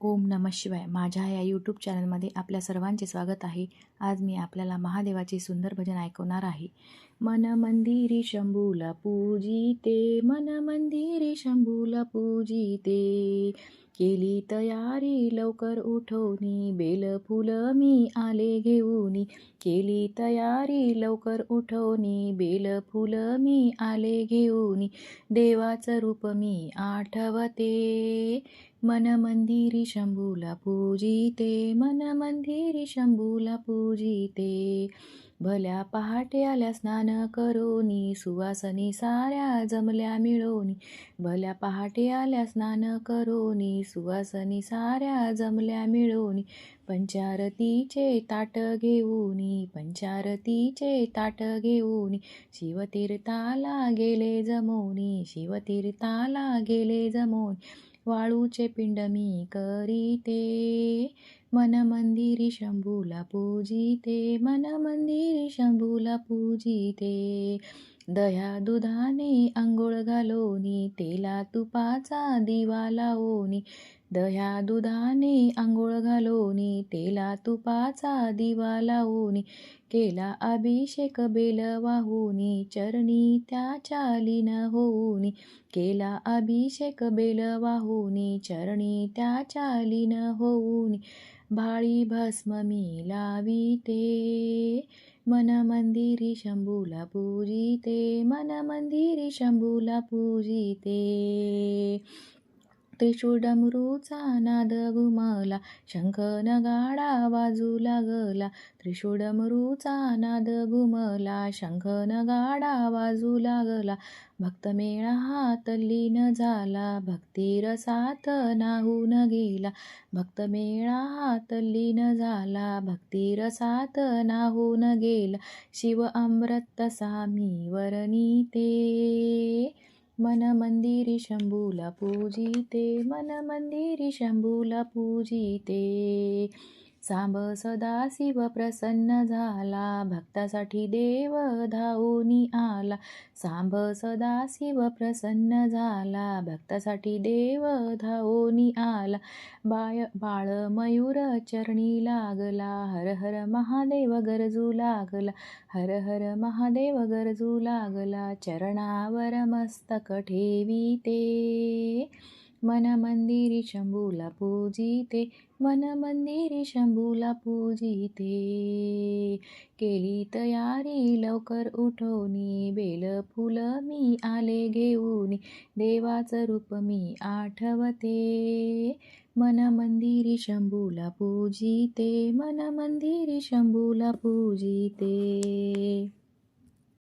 ओम नमः शिवाय. माझ्या या यूट्यूब चॅनलमध्ये आपल्या सर्वांचे स्वागत आहे. आज मी आपल्याला महादेवाचे सुंदर भजन ऐकवणार आहे. मन मंदिरी शंभूला पूजिते मन मंदिरी शंभूला पूजिते. केली तयारी लवकर उठवणी बेल फुलं मी आले घेऊनी. केली तयारी लवकर उठवणी बेल फुलं मी आले घेऊनी. देवाचं रूप मी आठवते मन मंदिरी शंभूला पूजिते मन मंदिरी शंभूला पूजिते. भल्या पहाटे आल्या स्नान करोनी सुवासनी साऱ्या जमल्या मिळोनी. भल्या पहाटे आल्या स्नान करोनी सुवासनी साऱ्या जमल्या मिळोनी. पंचारतीचे ताट घेऊनी पंचारतीचे ताट घेऊनी. शिवतीर्थाला गेले जमोनी शिवतीर्थाला गेले जमोनी. वाळूचे पिंड मी करीते मन मंदिरी शंभूला पूजिते मन मंदिरी शंभूला पूजिते. दह्या दुधाने आंघोळ घालोनी तेला तुपाचा दिवा लावोनी दह्या दुधाने आंघोळ घालोनी तेला तुपाचा दिवा लावोनी केला अभिषेक बेल वाहूनी चरणी त्या लीन होऊनी केला अभिषेक बेल वाहूनी चरणी त्या लीन होऊनी भाळी भस्म मी लाविते मन मंदिरी शंभूला पूजिते मन मंदिरी शंभूला पूजिते. त्रिशूळ डमरूचा नाद घुमला शंख नगाडा वाजू लागला. त्रिशूळ डमरूचा नाद घुमला शंखन गाडा वाजू लागला. भक्तमेळा हा तल्लीन झाला भक्तिरसात नाहून गेला. भक्तमेळा हा तल्लीन झाला भक्तिरसात नाहून गेला. शिव अमृत सामी वर्णिते मन मंदिरी शंभूला पूजिते मन मंदिरी शंभूला पूजिते. सांब सदा शिव प्रसन्न झाला. भक्तासाठी देव धावूनी आला. सांब सदा शिव प्रसन्न झाला. भक्तासाठी देव धावूनी आला. बाय बाळ मयूर चरणी लागला. हर हर महादेव गरजू लागला. हर हर महादेव गरजू लागला. चरणावर मस्तक ठेवी ते. मन मंदिरी शंभूला पूजिते मन मंदिरी शंभूला पूजिते। केली तयारी लवकर उठवणी बेल फुलं मी आले घेऊन देवाचं रूप मी आठवते। मन मंदिरी शंभूला पूजिते मन मंदिरी शंभूला पूजिते।